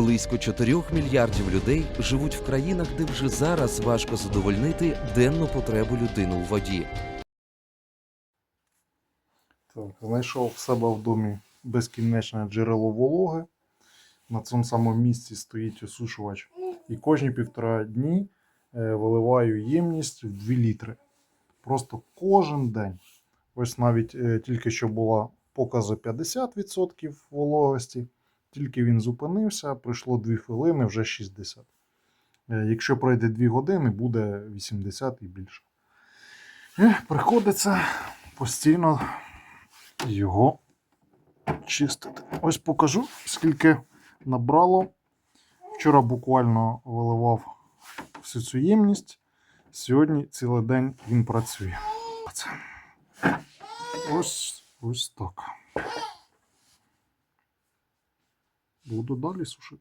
Близько 4 мільярдів людей живуть в країнах, де вже зараз важко задовольнити денну потребу людини у воді. Так, знайшов в себе в домі безкінечне джерело вологи. На цьому самому місці стоїть осушувач. І кожні півтора дні е, виливаю ємність в 2 літри. Просто кожен день. Ось навіть е, тільки що була покази 50% вологості. Тільки він зупинився, пройшло 2 хвилини, вже 60. Е, Якщо пройде 2 години, буде 80 і більше. Е, Приходиться постійно його чистити. Ось покажу, скільки набрало. Вчора буквально виливав всю цю ємність. Сьогодні цілий день він працює. Ось ось так. Буду далі сушити.